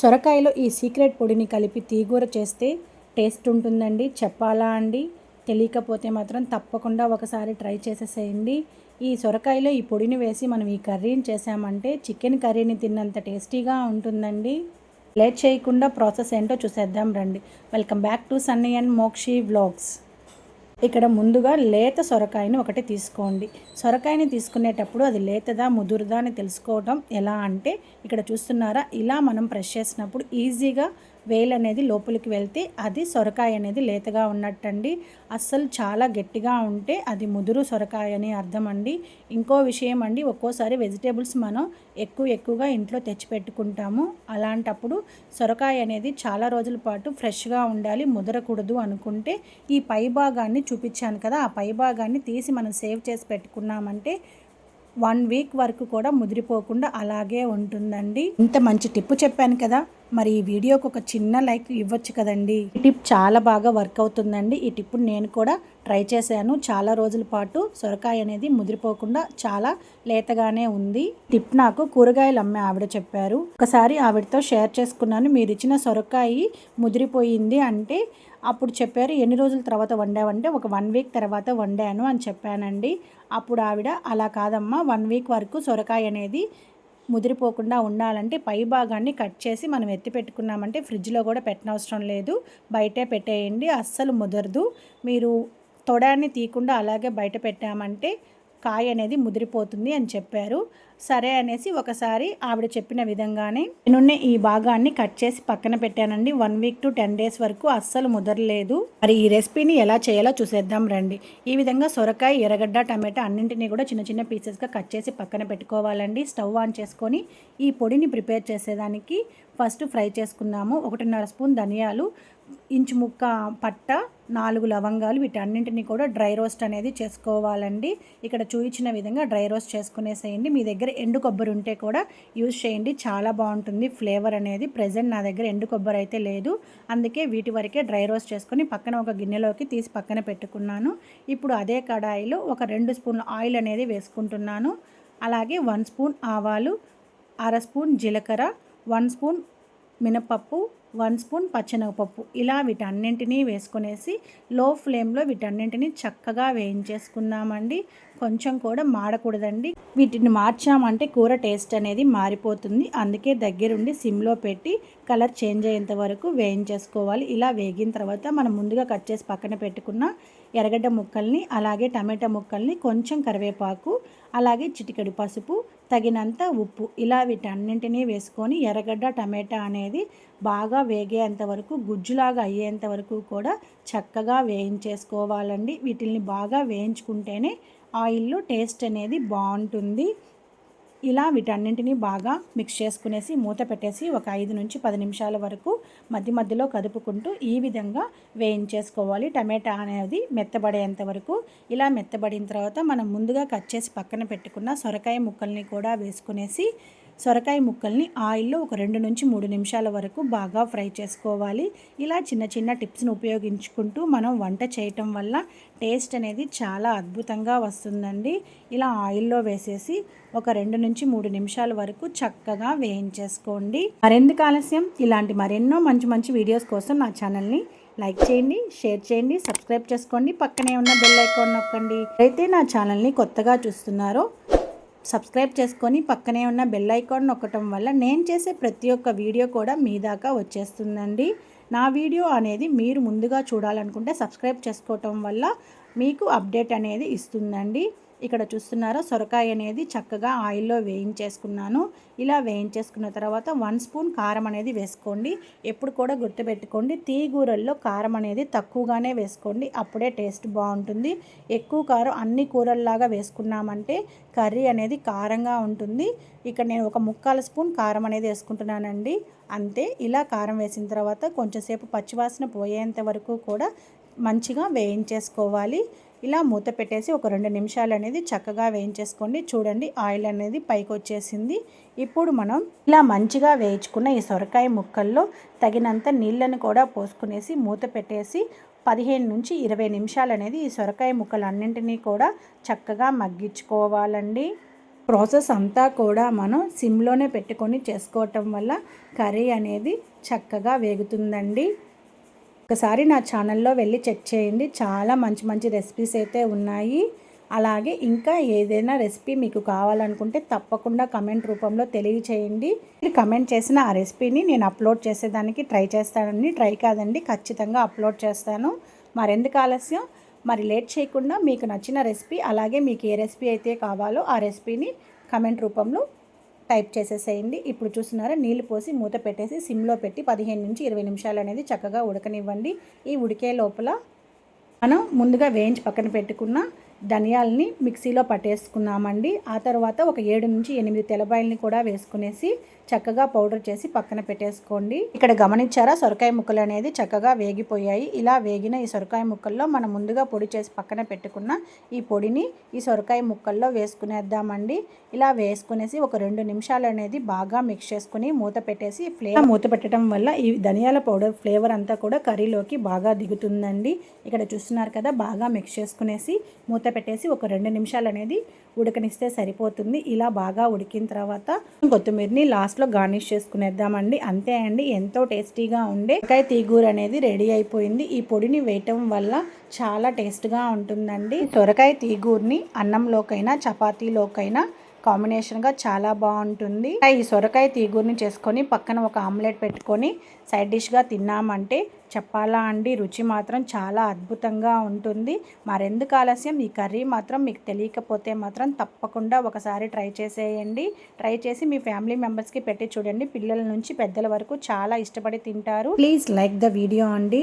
సొరకాయలో ఈ సీక్రెట్ పొడిని కలిపి తీగూర చేస్తే టేస్ట్ ఉంటుందండి. చెప్పాలా అండి? తెలియకపోతే మాత్రం తప్పకుండా ఒకసారి ట్రై చేసేసేయండి. ఈ సొరకాయలో ఈ పొడిని వేసి మనం ఈ కర్రీని చేసామంటే చికెన్ కర్రీని తిన్నంత టేస్టీగా ఉంటుందండి. లేట్ చేయకుండా ప్రాసెస్ ఏంటో చూసేద్దాం రండి. Welcome back to Sunny and Mokshi vlogs. ఇక్కడ ముందుగా లేత సొరకాయని ఒకటి తీసుకోండి. సొరకాయని తీసుకునేటప్పుడు అది లేతదా ముదురుదా అని తెలుసుకోవడం ఎలా అంటే ఇక్కడ చూస్తున్నారా ఇలా మనం ప్రెస్ చేసినప్పుడు ఈజీగా వేలు అనేది లోపలికి వెళ్తే అది సొరకాయ అనేది లేతగా ఉన్నట్టండి. అస్సలు చాలా గట్టిగా ఉంటే అది ముదురు సొరకాయ అని అర్థం అండి ఇంకో విషయం అండి ఒక్కోసారి వెజిటేబుల్స్ మనం ఎక్కువ ఎక్కువగా ఇంట్లో తెచ్చిపెట్టుకుంటాము అలాంటప్పుడు సొరకాయ అనేది చాలా రోజుల పాటు ఫ్రెష్గా ఉండాలి ముదరకూడదు అనుకుంటే ఈ పై భాగాన్ని చూపించాను కదా ఆ పై భాగాన్ని తీసి మనం సేవ్ చేసి పెట్టుకున్నామంటే వన్ వీక్ వరకు కూడా ముదిరిపోకుండా అలాగే ఉంటుందండి. ఇంత మంచి టిప్పు చెప్పాను కదా మరి ఈ వీడియోకి ఒక చిన్న లైక్ ఇవ్వచ్చు కదండి. ఈ టిప్ చాలా బాగా వర్క్ అవుతుందండి. ఈ టిప్ నేను కూడా ట్రై చేశాను. చాలా రోజుల పాటు సొరకాయ అనేది ముదిరిపోకుండా చాలా లేతగానే ఉంది. టిప్ నాకు కూరగాయలు అమ్మే ఆవిడ చెప్పారు. ఒకసారి ఆవిడతో షేర్ చేసుకున్నాను. మీరు ఇచ్చిన సొరకాయ ముదిరిపోయింది అంటే అప్పుడు చెప్పారు ఎన్ని రోజుల తర్వాత వండావంటే ఒక వన్ వీక్ తర్వాత వండాను అని చెప్పానండి. అప్పుడు ఆవిడ అలా కాదమ్మా వన్ వీక్ వరకు సొరకాయ అనేది ముదిరిపోకుండా ఉండాలంటే పై భాగాన్ని కట్ చేసి మనం ఎత్తి పెట్టుకున్నామంటే ఫ్రిడ్జ్లో కూడా పెట్టనవసరం లేదు. బయటే పెట్టేయండి అస్సలు ముదరదు. మీరు తొడాన్ని తీయకుండా అలాగే బయట పెట్టామంటే కాయ అనేది ముదిరిపోతుంది అని చెప్పారు. సరే అనేసి ఒకసారి ఆవిడ చెప్పిన విధంగానే నేను ఈ భాగాన్ని కట్ చేసి పక్కన పెట్టానండి. One week to ten days వరకు అస్సలు ముదరలేదు. మరి ఈ రెసిపీని ఎలా చేయాలో చూసేద్దాం రండి. ఈ విధంగా సొరకాయ ఎర్రగడ్డ టమాటా అన్నింటినీ కూడా చిన్న చిన్న పీసెస్గా కట్ చేసి పక్కన పెట్టుకోవాలండి. స్టవ్ ఆన్ చేసుకొని ఈ పొడిని ప్రిపేర్ చేసేదానికి ఫస్ట్ ఫ్రై చేసుకున్నాము ఒకటిన్నర స్పూన్ ధనియాలు ఇంచు ముక్క పట్ట నాలుగు లవంగాలు వీటన్నింటినీ కూడా డ్రై రోస్ట్ అనేది చేసుకోవాలండి. ఇక్కడ చూపించిన విధంగా డ్రై రోస్ట్ చేసుకునేసేయండి. మీ దగ్గర ఎండు కొబ్బరి ఉంటే కూడా యూజ్ చేయండి. చాలా బాగుంటుంది ఫ్లేవర్ అనేది. ప్రజెంట్ నా దగ్గర ఎండు కొబ్బరి అయితే లేదు. అందుకే వీటి వరకే డ్రై రోస్ట్ చేసుకొని పక్కన ఒక గిన్నెలోకి తీసి పక్కన పెట్టుకున్నాను. ఇప్పుడు అదే కడాయిలో ఒక రెండు స్పూన్ల ఆయిల్ అనేది వేసుకుంటున్నాను. అలాగే వన్ స్పూన్ ఆవాలు అర స్పూన్ జీలకర్ర వన్ స్పూన్ మినపప్పు వన్ స్పూన్ పచ్చెనగపప్పు. ఇలా వీటన్నింటినీ వేసుకునేసి లో ఫ్లేమ్లో వీటన్నింటినీ చక్కగా వేయించేసుకుందామండి. కొంచెం కూడా మాడకూడదండి. వీటిని మార్చామంటే కూర టేస్ట్ అనేది మారిపోతుంది. అందుకే దగ్గరుండి సిమ్లో పెట్టి కలర్ చేంజ్ అయ్యేంత వరకు వేయించేసుకోవాలి. ఇలా వేగిన తర్వాత మనం ముందుగా కట్ చేసి పక్కన పెట్టుకున్న ఎర్రగడ్డ ముక్కల్ని అలాగే టమాటా ముక్కల్ని కొంచెం కరివేపాకు అలాగే చిటికెడు పసుపు తగినంత ఉప్పు. ఇలా వీటన్నింటినీ వేసుకొని ఎర్రగడ్డ టమాటా అనేది బాగా వేగేంత వరకు గుజ్జులాగా అయ్యేంత వరకు కూడా చక్కగా వేయించేసుకోవాలండి. వీటిల్ని బాగా వేయించుకుంటేనే ఆయిల్లో టేస్ట్ అనేది బాగుంటుంది. ఇలా వీటన్నింటినీ బాగా మిక్స్ చేసుకునేసి మూత పెట్టేసి ఒక ఐదు నుంచి పది నిమిషాల వరకు మధ్య మధ్యలో కదుపుకుంటూ ఈ విధంగా వేయించేసుకోవాలి. టమాటా అనేది మెత్తబడేంత వరకు. ఇలా మెత్తబడిన తర్వాత మనం ముందుగా కట్ చేసి పక్కన పెట్టుకున్న సొరకాయ ముక్కల్ని కూడా వేసుకునేసి సొరకాయ ముక్కల్ని ఆయిల్లో ఒక రెండు నుంచి మూడు నిమిషాల వరకు బాగా ఫ్రై చేసుకోవాలి. ఇలా చిన్న చిన్న టిప్స్ని ఉపయోగించుకుంటూ మనం వంట చేయటం వల్ల టేస్ట్ అనేది చాలా అద్భుతంగా వస్తుందండి. ఇలా ఆయిల్లో వేసేసి ఒక రెండు నుంచి మూడు నిమిషాల వరకు చక్కగా వేయించేసుకోండి. మరెందుకు ఆలస్యం? ఇలాంటి మరెన్నో మంచి మంచి వీడియోస్ కోసం నా ఛానల్ని లైక్ చేయండి షేర్ చేయండి సబ్స్క్రైబ్ చేసుకోండి. పక్కనే ఉన్న బెల్ ఐకాన్ నొక్కండి. అయితే నా ఛానల్ని కొత్తగా చూస్తున్నారో సబ్స్క్రైబ్ చేసుకొని పక్కనే ఉన్న బెల్ ఐకాన్ నొక్కటం వల్ల నేను చేసే ప్రతి ఒక్క వీడియో కూడా మీ దాకా వచ్చేస్తుందండి. నా వీడియో అనేది మీరు ముందుగా చూడాలనుకుంటే సబ్స్క్రైబ్ చేసుకోవటం వల్ల మీకు అప్డేట్ అనేది ఇస్తుందండి. ఇక్కడ చూస్తున్నారా? సొరకాయ అనేది చక్కగా ఆయిల్లో వేయించేసుకున్నాను. ఇలా వేయించేసుకున్న తర్వాత వన్ స్పూన్ కారం అనేది వేసుకోండి. ఎప్పుడు కూడా గుర్తుపెట్టుకోండి తీగూరల్లో కారం అనేది తక్కువగానే వేసుకోండి. అప్పుడే టేస్ట్ బాగుంటుంది. ఎక్కువ కారం అన్ని కూరల్లాగా వేసుకున్నామంటే కర్రీ అనేది కారంగా ఉంటుంది. ఇక్కడ నేను ఒక ముక్కాల స్పూన్ కారం అనేది వేసుకుంటున్నానండి. అంతే ఇలా కారం వేసిన తర్వాత కొంచెంసేపు పచ్చివాసన పోయేంత వరకు కూడా మంచిగా వేయించేసుకోవాలి. ఇలా మూత పెట్టేసి ఒక రెండు నిమిషాలు అనేది చక్కగా వేయించేసుకోండి. చూడండి ఆయిల్ అనేది పైకి వచ్చేసింది. ఇప్పుడు మనం ఇలా మంచిగా వేయించుకున్న ఈ సొరకాయ ముక్కల్లో తగినంత నీళ్ళను కూడా పోసుకునేసి మూత పెట్టేసి పదిహేను నుంచి ఇరవై నిమిషాలు అనేది ఈ సొరకాయ ముక్కలు అన్నింటినీ కూడా చక్కగా మగ్గించుకోవాలండి. ప్రాసెస్ అంతా కూడా మనం సిమ్లోనే పెట్టుకొని చేసుకోవటం వల్ల కర్రీ అనేది చక్కగా వేగుతుందండి. ఒకసారి నా ఛానల్లో వెళ్ళి చెక్ చేయండి. చాలా మంచి మంచి రెసిపీస్ అయితే ఉన్నాయి. అలాగే ఇంకా ఏదైనా రెసిపీ మీకు కావాలనుకుంటే తప్పకుండా కమెంట్ రూపంలో తెలియచేయండి. మీరు కమెంట్ చేసిన ఆ రెసిపీని నేను అప్లోడ్ చేసేదానికి ట్రై చేస్తానండి ట్రై కాదండి. ఖచ్చితంగా అప్లోడ్ చేస్తాను. మరెందుకు ఆలస్యం? మరి లేట్ చేయకుండా మీకు నచ్చిన రెసిపీ అలాగే మీకు ఏ రెసిపీ అయితే కావాలో ఆ రెసిపీని కమెంట్ రూపంలో టైప్ చేసేసేయండి. ఇప్పుడు చూస్తున్నారా నీళ్ళు పోసి మూత పెట్టేసి సిమ్లో పెట్టి పదిహేను నుంచి ఇరవై నిమిషాలు అనేది చక్కగా ఉడకనివ్వండి. ఈ ఉడికే లోపల మనం ముందుగా వేయించి పక్కన పెట్టుకున్న ధనియాలని మిక్సీలో పట్టేసుకున్నామండి. ఆ తర్వాత ఒక ఏడు నుంచి ఎనిమిది తెల్లబాయల్ని కూడా వేసుకునేసి చక్కగా పౌడర్ చేసి పక్కన పెట్టేసుకోండి. ఇక్కడ గమనించారా? సొరకాయ ముక్కలు అనేది చక్కగా వేగిపోయాయి. ఇలా వేగిన ఈ సొరకాయ ముక్కల్లో మనం ముందుగా పొడి చేసి పక్కన పెట్టుకున్న ఈ పొడిని ఈ సొరకాయ ముక్కల్లో వేసుకునేద్దామండి. ఇలా వేసుకునేసి ఒక రెండు నిమిషాలు అనేది బాగా మిక్స్ చేసుకుని మూత పెట్టేసి ఫ్లేవర్ మూత పెట్టడం వల్ల ఈ ధనియాల పౌడర్ ఫ్లేవర్ అంతా కూడా కర్రీలోకి బాగా దిగుతుందండి. ఇక్కడ చూస్తున్నారు కదా బాగా మిక్స్ చేసుకునేసి మూత పెట్టేసి ఒక రెండు నిమిషాలు అనేది ఉడకనిస్తే సరిపోతుంది. ఇలా బాగా ఉడికిన తర్వాత కొత్తిమీరని లాస్ట్లో గార్నిష్ చేసుకునేద్దామండి. అంతే అండి. ఎంతో టేస్టీగా ఉండే వంకాయ తీగూర అనేది రెడీ అయిపోయింది. ఈ పొడిని వేయటం వల్ల చాలా టేస్ట్గా ఉంటుందండి. సొరకాయ తీగూరిని అన్నంలోకైనా చపాతీలోకైనా కాంబినేషన్గా చాలా బాగుంటుంది. ఈ సొరకాయ తీగూరిని చేసుకొని పక్కన ఒక ఆమ్లెట్ పెట్టుకొని సైడ్ డిష్గా తిన్నామంటే చెప్పాలా అండి? రుచి మాత్రం చాలా అద్భుతంగా ఉంటుంది. మరెందుకు ఆలస్యం? ఈ కర్రీ మాత్రం మీకు తెలియకపోతే మాత్రం తప్పకుండా ఒకసారి ట్రై చేసేయండి. ట్రై చేసి మీ ఫ్యామిలీ మెంబర్స్కి పెట్టి చూడండి. పిల్లల నుంచి పెద్దల వరకు చాలా ఇష్టపడి తింటారు. ప్లీజ్ లైక్ ద వీడియో అండి.